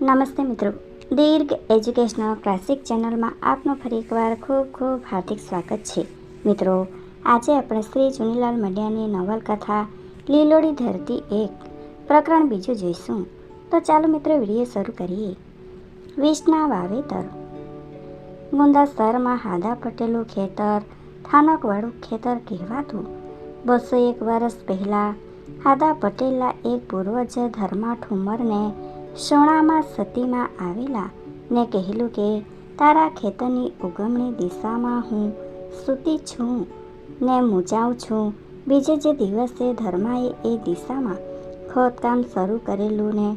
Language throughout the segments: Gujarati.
નમસ્તે મિત્રો. દીર્ઘ એજ્યુકેશનલ ક્લાસિક ચેનલમાં આપનું ફરી એકવાર ખૂબ ખૂબ હાર્દિક સ્વાગત છે. મિત્રો, આજે આપણે શ્રી ચુનીલાલ મડિયાની નવલકથા લીલોડી ધરતી એક પ્રકરણ બીજું જોઈશું. તો ચાલો મિત્રો વીડિયો શરૂ કરીએ. વિષના વાવેતર. ગુંદા સ્તરમાં હાદા પટેલું ખેતર, થાનકવાળું ખેતર કહેવાતું. બસો એક વર્ષ પહેલાં હાદા પટેલના એક પૂર્વજ ધર્મા ઠુમરને સોણામાં સતીમાં આવેલા ને કહેલું કે, તારા ખેતરની ઉગમણી દિશામાં હું સૂતી છું ને મૂંચાઉં છું. બીજે જે દિવસે ધર્માએ એ દિશામાં ખોદકામ શરૂ કરેલું ને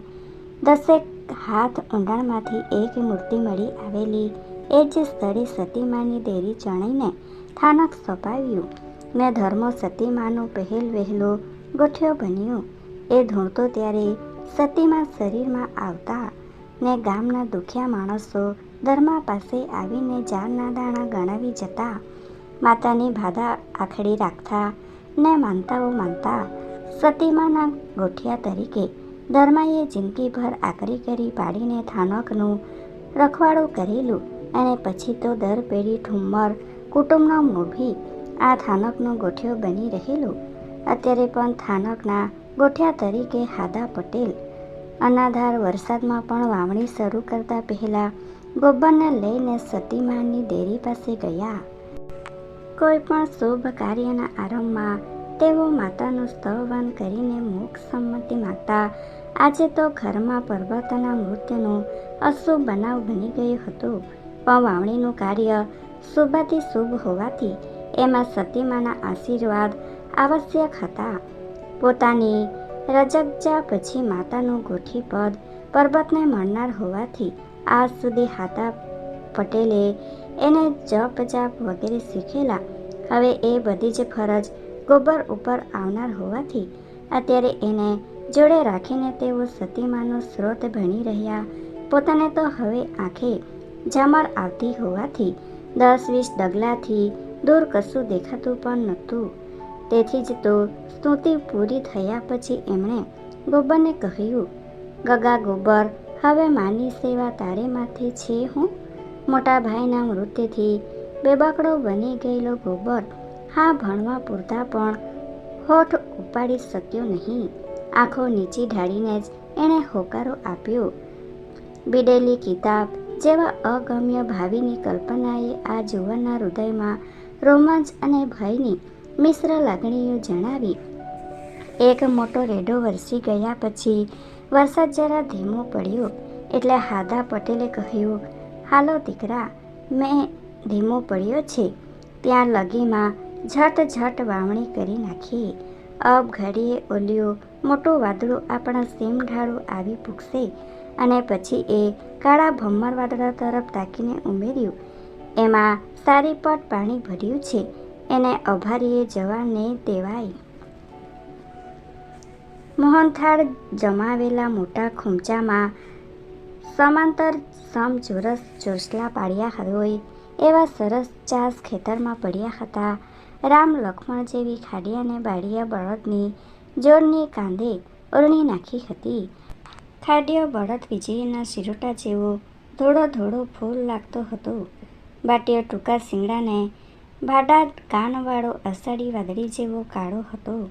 દસેક હાથ ઊંડાણમાંથી એક મૂર્તિ મળી આવેલી, એ જ સ્થળે સતીમાની દેરી ચણીને થાનક સોંપાવ્યું. ને ધર્મો સતીમાનો પહેલ વહેલો ગોઠ્યો બન્યો. એ ધૂણતો ત્યારે સતીમાં શરીરમાં આવતા ને ગામના દુખિયા માણસો ધર્મા પાસે આવીને જારના દાણા ગણાવી જતા, માતાની ભાધા આખડી રાખતા ને માનતાઓ માનતા સતીમાના ગોઠિયા તરીકે ધર્માએ જિંદગીભર આકરી કરી પાડીને થાનકનું રખવાડું કરેલું અને પછી તો દર પેઢી ઠુમ્મર કુટુંબનો મોભી આ થાનકનો ગોઠિયો બની રહેલું. અત્યારે પણ થાનકના ગોઠિયા તરીકે હાદા પટેલ. અનાધાર વરસાદમાં પણ વાવણી શરૂ કરતા પહેલાં ગોબરને લઈને સતીમાની દેરી પાસે ગયા. કોઈ પણ શુભ કાર્યના આરંભમાં તેઓ માતાનું સ્તવન કરીને મોક્ષ સંમતિ માગતા, આજે તો ઘરમાં પર્વતના મૃત્યુનું અશુભ બનાવ બની ગયો હતો. પણ વાવણીનું કાર્ય શુભાથી શુભ હોવાથી એમાં સતીમાના આશીર્વાદ આવશ્યક હતા. પોતાની રજકજા પછી માતાનું ગોઠી પદ પર્વતને મળનાર હોવાથી આજ સુધી હાતા પટેલે એને જપ જાપ વગેરે શીખેલા. હવે એ બધી જ ફરજ ગોબર ઉપર આવનાર હોવાથી અત્યારે એને જોડે રાખીને તેઓ સતીમાનો સ્ત્રોત ભણી રહ્યા. પોતાને તો હવે આંખે ઝામર આવતી હોવાથી દસ વીસ ડગલાથી દૂર કશું દેખાતું પણ નહોતું. તેથી જ તો સ્તુતિ પૂરી થયા પછી એમણે ગોબરને કહ્યું, ગગા ગોબર, હવે માની સેવા તારે માથે છે હું? મોટા ભાઈના મૃત્યુથી બેબાકડો બની ગયેલો ગોબર હા ભણવા પૂરતા પણ હોઠ ઉપાડી શક્યો નહીં. આંખો નીચી ઢાળીને જ એણે હોકારો આપ્યો. બીડેલી કિતાબ જેવા અગમ્ય ભાવિની કલ્પનાએ આ જુવાનના હૃદયમાં રોમાંચ અને ભયની મિશ્ર લાગણીઓ જણાવી. એક મોટો રેડો વરસી ગયા પછી વરસાદ જરા ધીમો પડ્યો એટલે હાદા પટેલે કહ્યું, હાલો દીકરા, મેં ધીમો પડ્યો છે. ત્યાં લગીમાં ઝટ ઝટ વાવણી કરી નાખી. અબ ઘડીએ ઓલિયો મોટું વાદળું આપણા સીમ ઢાળું આવી પૂગશે અને પછી એ કાળા ભમ્મર વાદળા તરફ તાકીને ઉમેર્યું, એમાં સારી પટ પાણી ભર્યું છે. એને અભારીએ જવાને દેવાય. મોહનથાળ જમાવેલા મોટા ખૂંચામાં સમાંતર સમચોરસ ચોસલા પાડ્યા હોય એવા સરસ ચાસ ખેતરમાં પડ્યા હતા. રામ લક્ષ્મણ જેવી ખાડિયાને બાળિયા બળદની જોરની કાંધે ઓરણી નાખી હતી. ખાડિયો બળદ વીજળીના શિરોટા જેવો ધોળો ધોળો ફૂલ લાગતો હતો. બાટીઓ ટૂંકા શિંગડાને ભાડા કાનવાળો અષાઢી વાદળી જેવો કાળો હતો.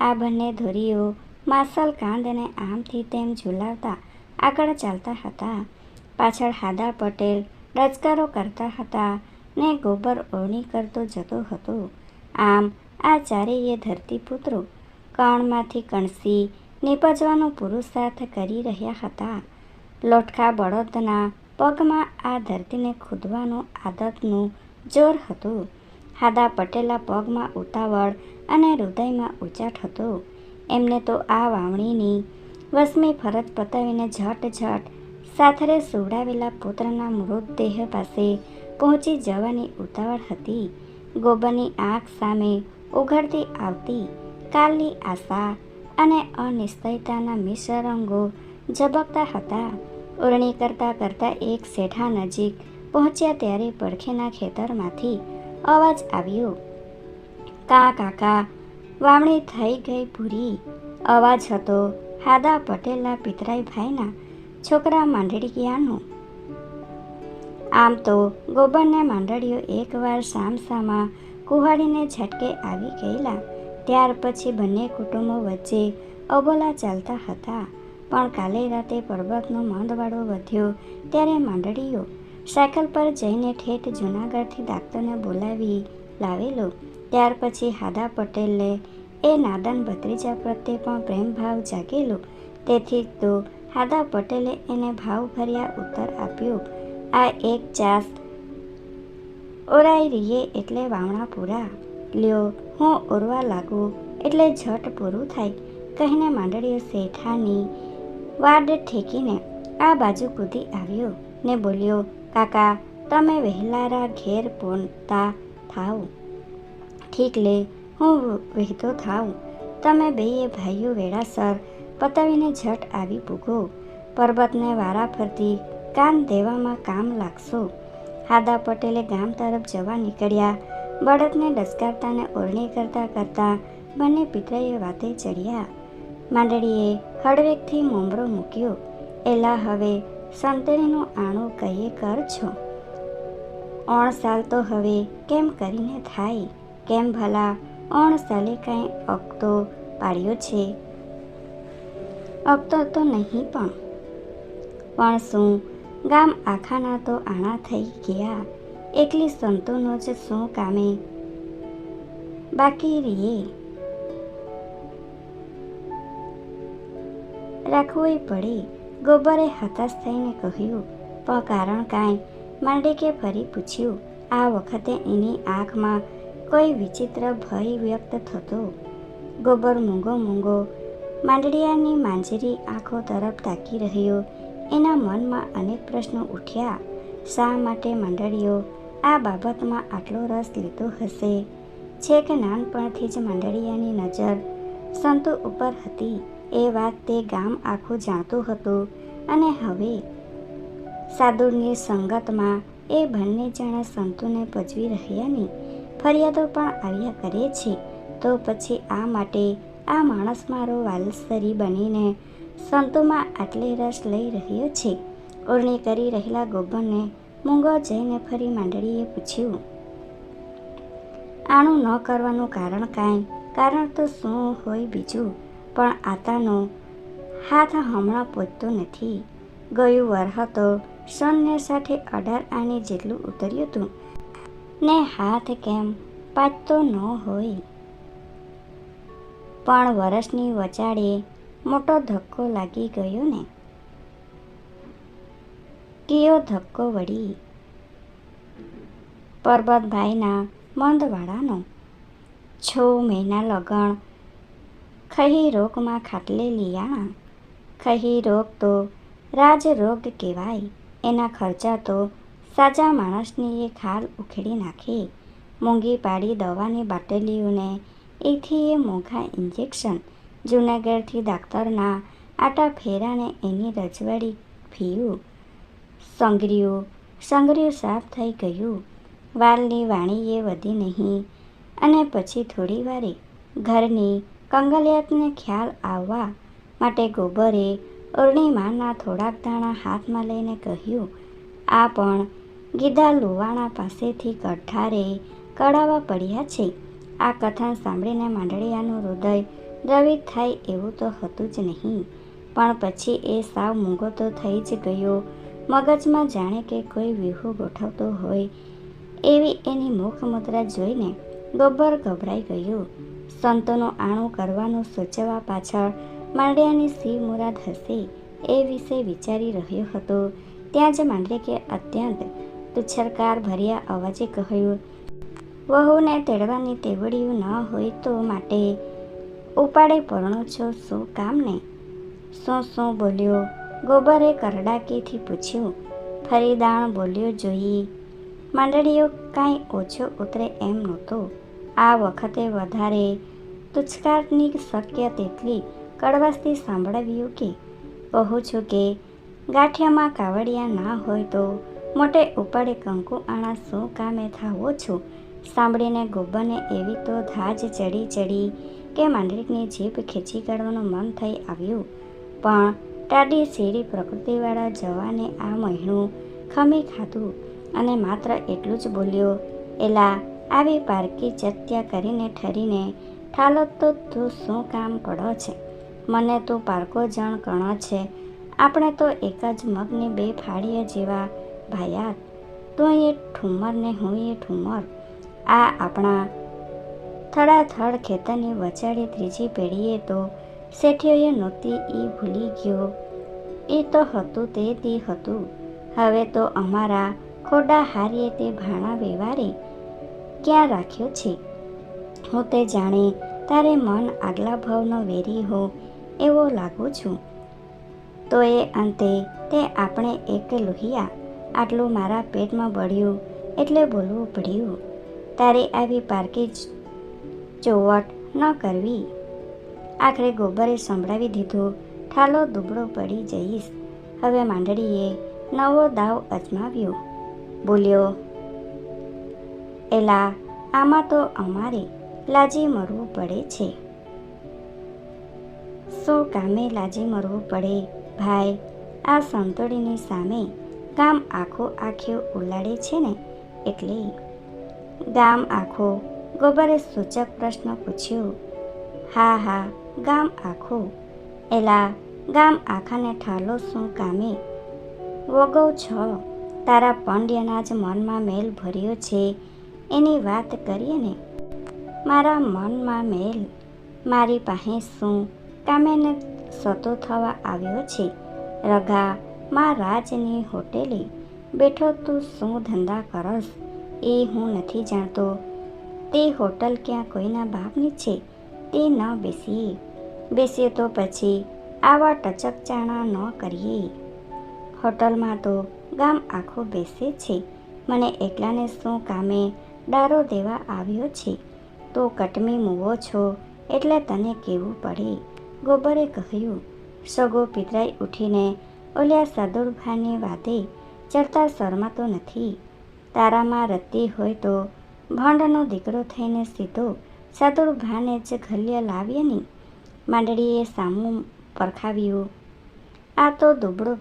આ બંને ધોરીઓ માસલ કાંદને આમથી તેમ ઝુલાવતા આગળ ચાલતા હતા. પાછળ હાદા પટેલ રજકારો કરતા હતા ને ગોબર ઓવણી કરતો જતો હતો. આમ આ ચારેય ધરતીપુત્રો કણમાંથી કણસી નીપજવાનો પુરુષાર્થ કરી રહ્યા હતા. લોટકા બળદના પગમાં આ ધરતીને ખોદવાનું આદતનું જોર હતું. હાદા પટેલા પગમાં ઉતાવળ અને હૃદયમાં ઉચાટ હતો. એમને તો આ વાવણીની વસમી ફરજ પતાવીને ઝટ ઝટ સાથરે સુવડાવેલા પુત્રના મૃતદેહ પાસે પહોંચી જવાની ઉતાવળ હતી. ગોબરની આંખ સામે ઉઘડતી આવતી કાલની આશા અને અનિશ્ચયતાના મિશ્ર રંગો ઝબકતા હતા. ઓરણી કરતાં કરતાં એક શેઠા નજીક પહોંચ્યા ત્યારે પડખેના ખેતરમાંથી અવાજ આવ્યો. કા કાકા વાવણી થઈ ગઈ પૂરી અવાજ હતો હાદા પટેલના પિતરાઈ ભાઈના છોકરા માંડળીયાનો. આમ તો ગોબરને માંડળીઓ એકવાર સામસામા કુહાડીને ઝટકે આવી ગયેલા, ત્યાર પછી બંને કુટુંબો વચ્ચે અબોલા ચાલતા હતા. પણ કાલે રાતે પર્વતનો મંદવાળો વધ્યો, ત્યારે માંડળીઓ સાયકલ પર જઈને ઠેઠ જૂનાગઢથી ડાક્ટરને બોલાવી લાવેલો. ત્યાર પછી હાદા પટેલે એ નાદાન ભત્રીજા પ્રત્યે પણ પ્રેમભાવ જાગેલો. તેથી તો હાદા પટેલે એને ભાવભર્યા ઉત્તર આપ્યો. આ એક ચાસ ઓરાઈ રહીએ એટલે વાવણા પૂરા લ્યો, હું ઓરવા લાગુ, એટલે ઝટ પૂરું થાય. કહીને માંડળીઓ શેઠાની વાડ ઠેકીને આ બાજુ કૂદી આવ્યો ને બોલ્યો કાકા, તમે વહેલારા ઘેર પહોંચતા થાવ ઠીક લે, હું વહેતો થાઉં. તમે બેય ભાઈઓ વેળાસર પતાવીને ઝટ આવી પૂગો પર્વતને વારા ફરતી કાન દેવામાં કામ લાગશો. હાદા પટેલે ગામ તરફ જવા નીકળ્યા. બળદને ડસકારતાને ઓરણી કરતા કરતાં બંને પિતરાએ વાતે ચડ્યા. માંડળીએ હળવેકથી મોમરો મૂક્યો. એલા હવે સંતરીનું આણું કહીએ કર છો. ઓણ સાલ તો હવે કેમ કરીને થાય? કેમ ભલા? ઓણ સાલે કાંઈ અકતો પાડ્યો છે? અકતો તો નહીં પણ. પણ શું? ગામ આખાના તો આણા થઈ ગયા. એકલી સંતોનો જ શું કામે? બાકી રીએ રાખવું પડે. ગોબરે હતાશ થઈને કહ્યું, પણ કારણ કાંઈ? માંડેકે ફરી પૂછ્યું, આ વખતે એની આંખમાં કોઈ વિચિત્ર ભય વ્યક્ત થતો? ગોબર મૂંગો મૂંગો માંડળિયાની માંજરી આંખો તરફ તાકી રહ્યો. એના મનમાં અનેક પ્રશ્નો ઉઠ્યા. શા માટે માંડળીઓ આ બાબતમાં આટલો રસ લીધો હશે? છેક નાનપણથી જ માંડળિયાની નજર સંતો ઉપર હતી? એ વાત તે ગામ આખું જાણતું હતું. અને હવે સાદુરની સંગતમાં એ બંને જણા સંતોને પજવી રહ્યાની ફરિયાદો પણ આવ્યા કરે છે. તો પછી આ માટે આ માણસ મારો વાલસરી બનીને સંતોમાં આટલે રસ લઈ રહ્યો છે. ઓરણી કરી રહેલા ગોબરને મૂંગો જઈને ફરી માંડળીએ પૂછ્યું, આનું ન કરવાનું કારણ કાંઈ? કારણ તો શું હોય બીજું? પણ આતાનો હાથ હમણાં પહોંચતો નથી. ગયું વરહ તો સનને સાથે અઢાર આને જેટલું ઉતર્યું હતું. ને હાથ કેમ પાચતો ન હોય. પણ વરસની વચાળે મોટો ધક્કો લાગી ગયો ને. કયો ધક્કો વળી? પરબતભાઈના મંદવાળાનો છ મહિના લગણ ખહી રોગમાં ખાટલે લીયાણા ખહી રોગ તો રાજરોગ કહેવાય. એના ખર્ચા તો સાજા માણસની એ ખાલ ઉખેડી નાખે. મોંઘી પાડી દવાની બાટલીઓને એથી એ મોંઘા ઇન્જેક્શન જૂનાગઢથી ડાક્ટરના આટા ફેરાને એની રજવાડી ફીયું સંગર્યું સંગર્યું સાફ થઈ ગયું. વાલની વાણીએ વધી નહીં. અને પછી થોડી વારે ઘરની કંગલિયાતને ખ્યાલ આવવા માટે ગોબરે અરણીમાના થોડાક દાણા હાથમાં લઈને કહ્યું, આ પણ ગીધા લુવાણા પાસેથી કઠારે કડાવા પડ્યા છે. આ કથા સાંભળીને માંડળિયાનું હૃદય દ્રવિત થાય એવું તો હતું જ નહીં, પણ પછી એ સાવ મૂંગો તો થઈ જ ગયો. મગજમાં જાણે કે કોઈ વ્યૂહ ગોઠવતો હોય એવી એની મુખ મુદ્રા જોઈને ગબ્બર ગભરાઈ ગયું. સંતોનું આણું કરવાનું સૂચવવા પાછળ માંડ્યાની સી મુરાદ હશે એ વિશે વિચારી રહ્યો હતો. ત્યાં જ માંડલિકે અત્યંત તુચ્છરકાર ભર્યા અવાજે કહ્યું, વહુને તેડવાની તેવડિયું ન હોય તો માટે ઉપાડે પરણો છો, શું કામને? શું શું? બોલ્યો. ગોબરે કરડાકીથી પૂછ્યું. ફરી દાણ બોલ્યો જોઈએ માંડળીઓ કાંઈ ઓછો ઉતરે એમ નહોતો. આ વખતે વધારે તુચકારની શક્ય તેટલી કડવાશથી સાંભળવ્યું કે, કહું છું કે, ગાંઠિયામાં કાવડિયા ના હોય તો મોટે ઉપાડે કંકુ આણા શું કામે થાવો છો સાંભળીને ગોબરને એવી તો ધાજ ચડી ચડી કે માંડલિકની જીભ ખેંચી કાઢવાનું મન થઈ આવ્યું. પણ ટાડી શેરી પ્રકૃતિવાળા જવાને આ મહિનું ખમી ખાધું અને માત્ર એટલું જ બોલ્યો, એલા આવી પારકી ચત્યા કરીને ઠરીને, ઠાલો, તો તું શું કામ પડો છે? મને તું પારકો જણ કણો છે. આપણે તો એક જ મગની બે ફાળીએ જેવા ભાયા. તું એ ઠુમર ને હું એ ઠુમર. આ આપણા થડાથડ ખેતરની વચાડી ત્રીજી પેઢીએ તો શેઠીઓએ નહોતી એ ભૂલી ગયો. એ તો હતું તે તે હતું. હવે તો અમારા ખોડા હારીએ તે ભાણા વ્યવહારે ક્યાં રાખ્યો છે? હું તે જાણે તારે મન આગલા ભાવનો વેરી હો એવો લાગુ છું. તો એ અંતે તે આપણે એક લોહિયા આટલું મારા પેટમાં બળ્યું એટલે બોલવું પડ્યું. તારે આવી પારકી ચોવટ ન કરવી. આખરે ગોબરે સંભળાવી દીધું, ઠાલો દુબળો પડી જઈશ. હવે માંડળીએ નવો દાવ અજમાવ્યો. બોલ્યો એલા, આમાં તો અમારે લાજી મરવું પડે છે. શું કામે લાજી મરવું પડે. ભાઈ, આ સંતોડીની સામે ગામ આખો આખ્યો ઉલાડે છે ને? એટલે ગામ આખો ગોબરે સૂચક પ્રશ્ન પૂછ્યો. હા હા, ગામ આખો. એલા, ગામ આખાને ઠાલો શું કામે? વગો છ. તારા પંડ્યના જ મનમાં મેલ ભર્યો છે. એની વાત કરીએ ને, મારા મનમાં મેલ, મારી પાસે શું કામેને સતો થવા આવ્યો છે. રગા માં રાજની હોટેલે બેઠો તું શું ધંધા કરસ, એ હું નથી જાણતો. તે હોટલ ક્યાં કોઈના બાપની છે, તે ન બેસીએ. બેસીએ તો પછી આવા ટચકચાણા ન કરીએ. હોટલમાં તો ગામ આખું બેસે છે. મને એકલાને શું કામે ડારો દેવા આવ્યો છે. તો કટમી મૂવો છો, એટલે તને કેવું પડે? ગોબરે કહ્યું. સગો પિતરાઈ ઉઠીને ઓલ્યા સાદુરભાની વાતે ચડતા શરમાતો નથી. તારામાં રતી હોય તો ભંડનો દીકરો થઈને સીધો સદુરભાને જ ઘલ્ય લાવીએ ની? માંડળીએ સામું પરખાવ્યું. આ તો દુબળો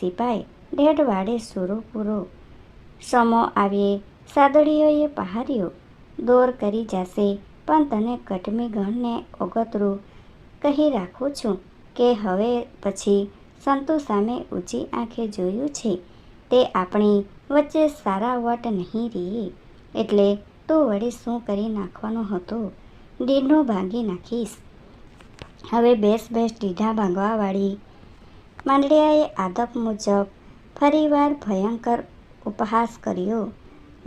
સિપાઈ, ઢેઢ વાડે સુરો પૂરો. સમો આવીએ સાદડીઓએ પહાર્યો દોર કરી જશે, પણ તને કટમી ગણને ઓગતરું. કહી રાખું છું કે હવે પછી સંતુ સામે ઊંચી આંખે જોયું છે, તે આપણી વચ્ચે સારા વટ નહીં રહી એટલે તું વળી શું કરી નાખવાનું હતું? ડીઢો ભાંગી નાખીશ. હવે બેસ બેસ ડીઢા ભાંગવાવાળી. માંડળિયાએ આદપ મુજબ ફરીવાર ભયંકર ઉપહાસ કર્યો.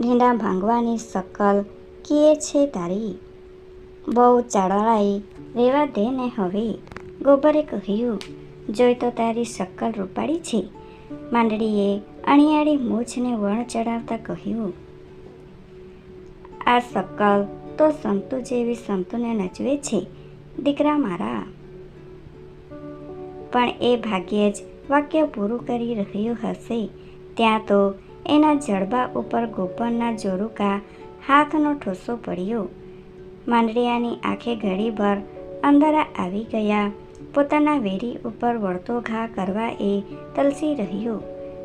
ઢીંડા ભાંગવાની શકલ કીએ છે તારી? બહુ ચાળવાઈ રેવા દે ને હવે. ગોબરે કહ્યું, જોઈ તો તારી શકલ રૂપાળી છે. માંડળીએ અણિયાળી મૂછને વણ ચડાવતા કહ્યું, આ શકલ તો સંતુ જેવી સંતુને નચવે છે, દીકરા મારા. પણ એ ભાગ્યે જ વાક્ય પૂરું કરી રહ્યું હશે. ત્યાં તો એના જડબા ઉપર ગોપનના જોરુકા હાથનો ઠોસો પડ્યો. માંડરિયાની આંખે ઘડીભર અંધારા આવી ગયા. પોતાના વેરી ઉપર વળતો ઘા કરવા એ તલસી રહ્યો.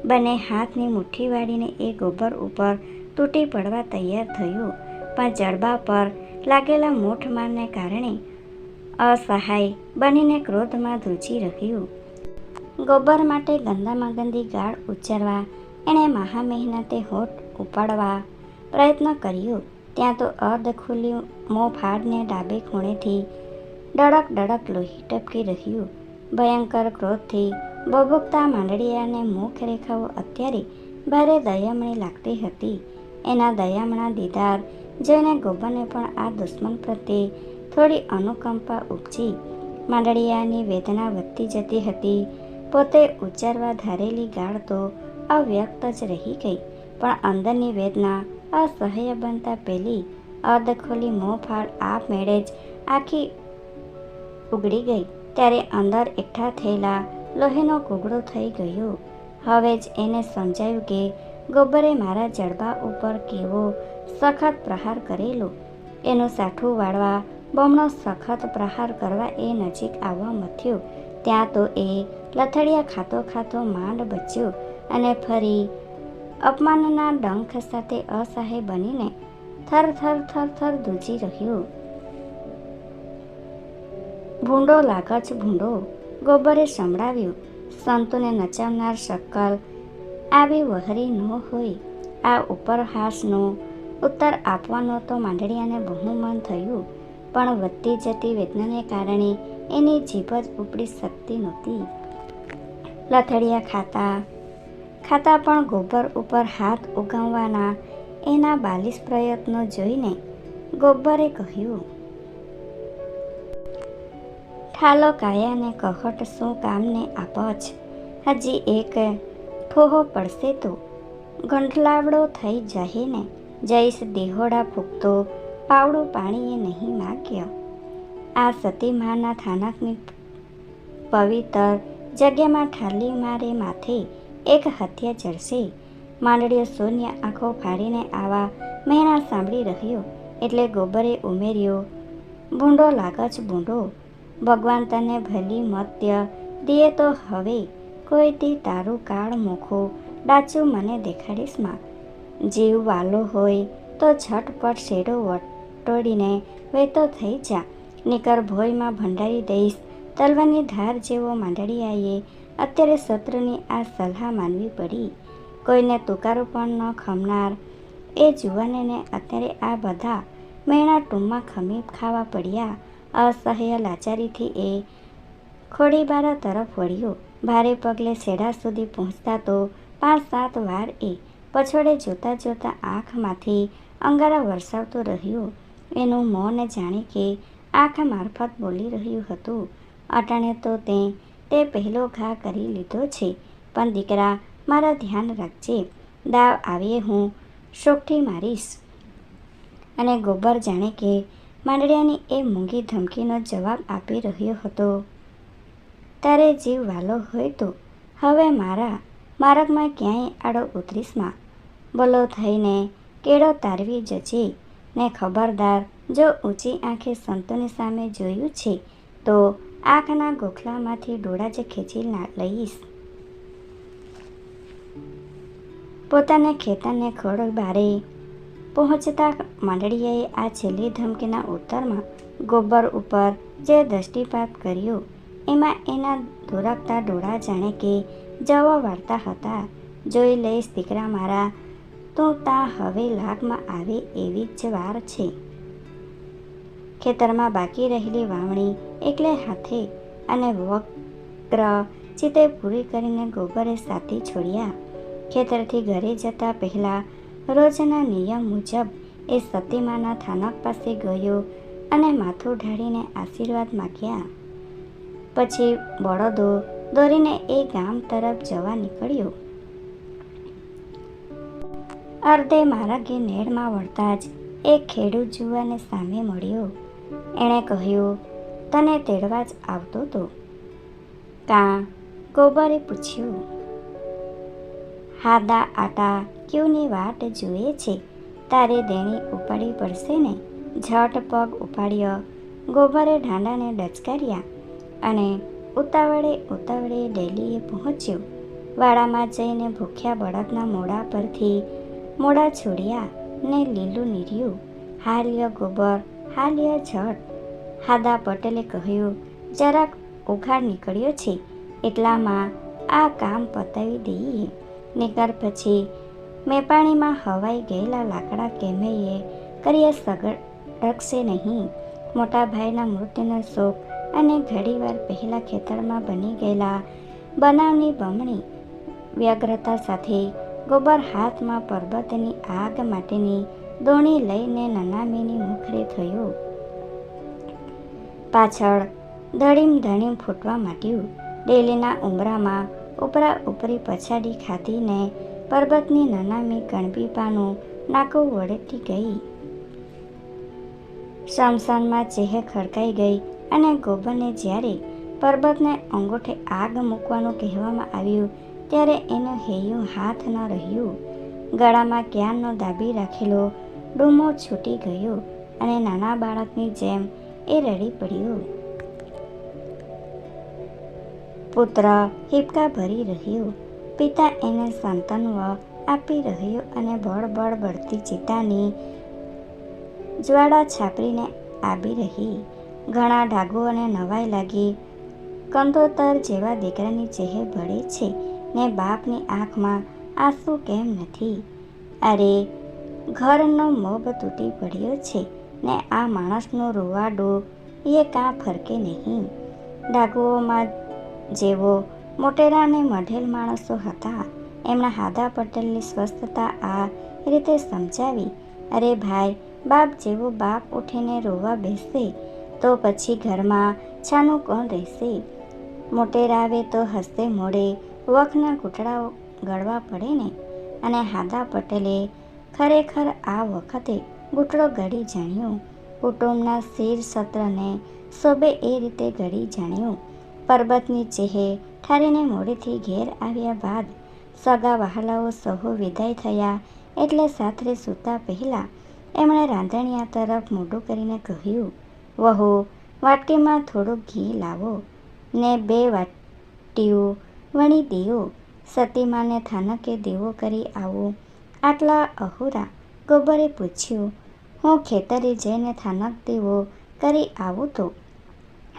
બંને હાથની મુઠ્ઠી વાળીને એ ગોબર ઉપર તૂટી પડવા તૈયાર થયો. પણ જડબા પર લાગેલા મૂઠમારને કારણે અસહાય બનીને ક્રોધમાં ધ્રુજી રહ્યું. ગોબર માટે ગંદામાં ગંદી ગાળ ઉચ્ચારવા એણે મહા મહેનતે હોઠ ઉપાડવા પ્રયત્ન કર્યો. ત્યાં તો અર્ધ ખુલ્લી મોં ફાડને ડાબે ખૂણેથી ડડક ડડક લોહી ટપકી રહ્યું. ભયંકર ક્રોધથી બબુકતા માંડળિયાને મુખ રેખાઓ અત્યારે ભારે દયામણી લાગતી હતી. એના દયામણા દીદાર જોઈને ગોબરને પણ આ દુશ્મન પ્રત્યે થોડી અનુકંપા ઉપજી. માંડળિયાની વેદના વધતી જતી હતી. પોતે ઉચ્ચારવા ધારેલી ગાળ તો અવ્યક્ત જ રહી ગઈ. પણ અંદરની વેદના અસહ્ય બનતા પેલી અર્ધખોલી મોં ફાળ આપમેળે જ આખી ઉગડી ગઈ. ત્યારે અંદર એકઠા થયેલા લોહીનો કુગડો થઈ ગયો. હવે જ એને સમજાયું કે ગોબરે મારા જડબા ઉપર કેવો સખત પ્રહાર કરેલો. એનું સાઠું વાળવા બમણો સખત પ્રહાર કરવા એ નજીક આવવા મથ્યો. ત્યાં તો એ લથડિયા ખાતો ખાતો માંડ બચ્યો. અને ફરી અપમાનના ડંખ સાથે અસહાય બનીને થર થર થર થર ધ્રુજી રહ્યું. ભૂંડો લાગચ ભૂંડો ગોબરે સંભળાવ્યું. સંતોને નચાવનાર શક્કલ આવી વહરી ન હોય. આ ઉપરહાસનો ઉત્તર આપવાનો તો માંડળિયાને બહુ મન થયું. પણ વધતી જતી વેદનાને કારણે એની જીભ જ ઉપડી શકતી નહોતી. લથડિયા ખાતા ખાતા પણ ગોબર ઉપર હાથ ઉગામવાના એના બાલીસ પ્રયત્નો જોઈને ગોબરે કહ્યું, ઠાલો કાયાને કહટ શું કામને આપચ હજી એક ઠોહો પડશે તો ગંઠલાવડો થઈ જઈને જઈશ દેહોડા ફૂકતો પાવડું પાણીએ નહીં માગ્યો આ સતી માના થાનકની પવિત્ર જગ્યામાં ઠાલી મારે માથે એક હત્યા ચડશે માંડળીઓ શૂન્ય આંખો ફાડીને આવા મહેણા સાંભળી રહ્યો એટલે ગોબરે ઉમેર્યો, ભૂંડો લાગચ ભૂંડો. ભગવાન તને ભલી મત્ય દે તો હવે. કોઈ દી તારું કાળ મોખો ડાચું મને દેખાડીશમાં. જીવ વાલો હોય તો છટપટ શેડો વટોડીને વહેતો થઈ જા. નીકર ભોયમાં ભંડારી દઈશ. તલવાની ધાર જેવો માંડળીયાએ અત્યારે સત્રની આ સલાહ માનવી પડી. કોઈને તુકારો પણ ન ખમનાર. એ જુવાનને અત્યારે આ બધા મેણા ટૂંમાં ખમી ખાવા પડ્યા. અસહ્ય લાચારીથી એ ખોડીબારા તરફ વળ્યો. ભારે પગલે છેડા સુધી પહોંચતા તો પાંચ સાત વાર એ પછોડે જોતા જોતા આંખમાંથી અંગારા વરસાવતો રહ્યો. એનું મૌન જાણે કે આંખ મારફત બોલી રહ્યું હતું. અટાણે તો તે તે પહેલો ઘા કરી લીધો છે. પણ દીકરા, મારા ધ્યાન રાખજે. દાવ આવીએ હું. શોખથી મારીશ. અને ગોબર જાણે કે માંડળિયાની એ મૂંગી ધમકીનો જવાબ આપી રહ્યો હતો. તારે જીવ વાલો હોય તો હવે મારા માર્ગમાં ક્યાંય આડો ઉતરીશમાં બોલો થઈને કેળો તારવી જજે. ને ખબરદાર જો ઊંચી આંખે સંતોની સામે જોયું છે, તો આંખના ગોખલામાંથી ડોળા જ ખેંચી લઈશ. પોતાને ખેતરને ખોડ બારે પહોંચતા મંડળીએ આ છેલ્લી ધમકીના ઉત્તરમાં ગોબર ઉપર જે દૃષ્ટિપાત કર્યો, એમાં એના ધોરકતા ડોળા જાણે કે જવા વાળતા હતા. જોઈ લઈશ દીકરા મારા, તો તા હવે લાગમાં આવે એવી જ વાર છે. ખેતરમાં બાકી રહેલી વાવણી એકલે હાથે અને વક્ર ચિતે પૂરી કરીને ગોબરે સાથી છોડ્યા. ખેતરથી ઘરે જતા પહેલાં રોજના નિયમ મુજબ એ સતીમાના થાનક પાસે ગયો અને માથું ઢાળીને આશીર્વાદ માગ્યા. પછી બળદો દોરીને એ ગામ તરફ જવા નીકળ્યો. અર્ધે માર્ગે નેડમાં વળતા જ એક ખેડૂત જુવાને સામે મળ્યો. એણે કહ્યું, તને તેડવા જ આવતો તો? કાં ગોબરે પૂછ્યું, હાદા આટા ક્યુની વાટ જુએ છે? તારે દેણી ઉપાડી પડશે ને? ઝટ પગ ઉપાડ્યો, ગોબરે ઢાંડાને ડચકાર્યા અને ઉતાવળે ઉતાવળે ડેલીએ પહોંચ્યો. વાડામાં જઈને ભૂખ્યા બળદના મોડા પરથી મોડા છોડ્યા ને લીલું નીર્યું. હાર્ય ગોબર હાલ્ય ઝટ હાદા પટેલે કહ્યું, જરાક ઉઘાડ નીકળ્યો છે, એટલામાં આ કામ પતાવી દઈએ. નિકાર પછી મેપાણીમાં હવાઈ ગયેલા લાકડા કેમેએ કરીએ સગડકશે નહીં. મોટા ભાઈના મૃત્યુનો શોક અને ઘડીવાર પહેલાં ખેતરમાં બની ગયેલા બનાવની બમણી વ્યગ્રતા સાથે ગોબર હાથમાં પર્વતની આગ માટેની દોણી લઈને નનામીની મુખડે થયો. પાછળ ધડીમ ધડીમ ફૂટવા માંડ્યું. ડેલીના ઉમરામાં ઉપરા ઉપરી પછાડી ખાધીને પરબતની નનામી ગણબીપાનું નાકું વળતી ગઈ. શમશાનમાં ચેહ ખડકાઈ ગઈ અને ગોબરને જ્યારે પરબતને અંગૂઠે આગ મૂકવાનું કહેવામાં આવ્યું, ત્યારે એનું હૈયું હાથ ન રહ્યું. ગળામાં ક્યારનો દાબી રાખેલો ડૂમો છૂટી ગયો અને નાના બાળકની જેમ એ રડી પડ્યો. પુત્ર હિપકા ભરી રહ્યો. પિતા એને સાંત્વન આપી રહ્યો અને બળ બળ બળતી ચિતાની જ્વાળા છાપરીને આવી રહી. ઘણા ડાઘો અને નવાઈ લાગી. કંદોતર જેવા દીકરાની ચહેર ભળે છે ને બાપની આંખમાં આંસુ કેમ નથી? અરે ઘરનો મોબ તૂટી પડ્યો છે ને આ માણસનો રૂવાડું એ કાં ફરકે નહીં. ડાગુઓમાં જેવો મોટેરાને મઢેલ માણસો હતા, એમના હાદા પટેલની સ્વસ્થતા આ રીતે સમજાવી, અરે ભાઈ, બાપ જેવો બાપ ઉઠીને રોવા બેસે, તો પછી ઘરમાં છાનું કોણ રહેશે? મોટેરાવે તો હસતે મોડે, વખના ઘૂંટડાઓ ગળવા પડે ને? અને હાદા પટેલે ખરેખર આ વખતે ઘૂંટડો ગળી જાણ્યું. કુટુંબના શિર સત્રને સોબે એ રીતે ગળી જાણ્યું. પરબતની ચેહે ઠારીને મોડેથી ઘેર આવ્યા બાદ સગા વહાલાઓ સહુ વિદાય થયા એટલે સાથે સૂતા પહેલાં એમણે રાંધણિયા તરફ મોઢું કરીને કહ્યું, વહુ, વાટકીમાં થોડું ઘી લાવો. ને બે વાટીઓ વણી દેવો સતીમાને થાનકે દેવો કરી આવો. આટલા અહુરા ગોબરે પૂછ્યું, હું ખેતરે જઈને થાનક દેવો કરી આવું તો?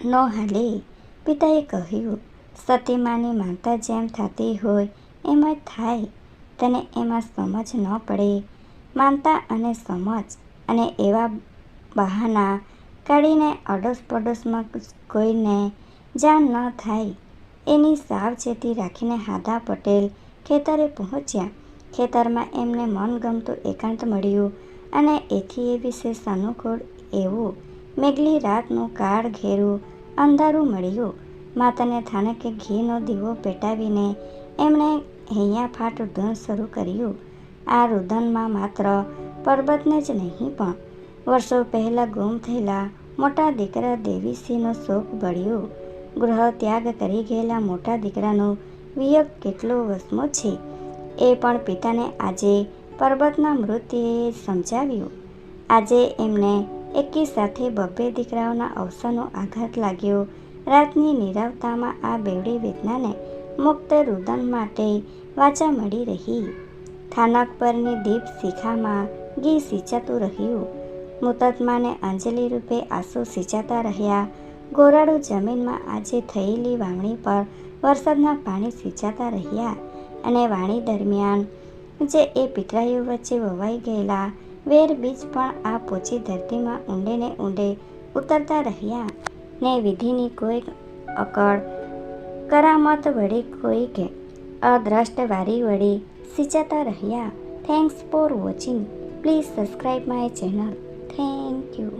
ન હાલે, પિતાએ કહ્યું. સતીમાની માનતા જેમ થતી હોય એમ જ થાય. તને એમાં સમજ ન પડે. માનતા અને સમજ અને એવા બહાના કાઢીને અડોસ પડોશમાં કોઈને જાણ ન થાય. એની સાવચેતી રાખીને હાદા પટેલ ખેતરે પહોંચ્યા. ખેતરમાં એમને મનગમતું એકાંત મળ્યું અને એથી એ વિશે સાનુકૂળ એવું મેઘલી રાતનું કાળ ઘેરું અંધારું મળ્યું. માતાને થાનકે ઘીનો દીવો પેટાવીને એમણે હૈયા ફાટ રુદન શરૂ કર્યું. આ રુદનમાં માત્ર પર્વતને જ નહીં પણ વર્ષો પહેલાં ગુમ થયેલા મોટા દીકરા દેવીસિંહનો શોક બળ્યો ગૃહ ત્યાગ કરી ગયેલા મોટા દીકરાનો વિયોગ કેટલો વસમો છે. એ પણ પિતાને આજે પરબતના મૃત્યુએ સમજાવ્યું. આજે એમને એકી સાથે બબ્બે દીકરાઓના અવસાનનો આઘાત લાગ્યો. રાતની નિરવતામાં આ બેવડી વેદનાને મુક્ત રુદન માટે વાચા મળી રહી. થાનક પરની દીપ શિખામાં ઘી સિંચાતું રહ્યું. મુતતમાને અંજલિ રૂપે આંસુ સિંચાતા રહ્યા. ગોરાડું જમીનમાં આજે થયેલી વાવણી પર વરસાદના પાણી સિંચાતા રહ્યા. અને વાણી દરમિયાન, જે એ પિતરાઈઓ વચ્ચે વવાઈ ગયેલા વેર બીજ પણ આ પોચી ધરતીમાં ઊંડે ને ઊંડે ઉતરતા રહ્યા ને વિધિની કોઈક અકળ, કરામત વળી કોઈક અદ્રષ્ટ વારી વળી સિંચાતા રહ્યા. Thanks for watching please subscribe my channel thank you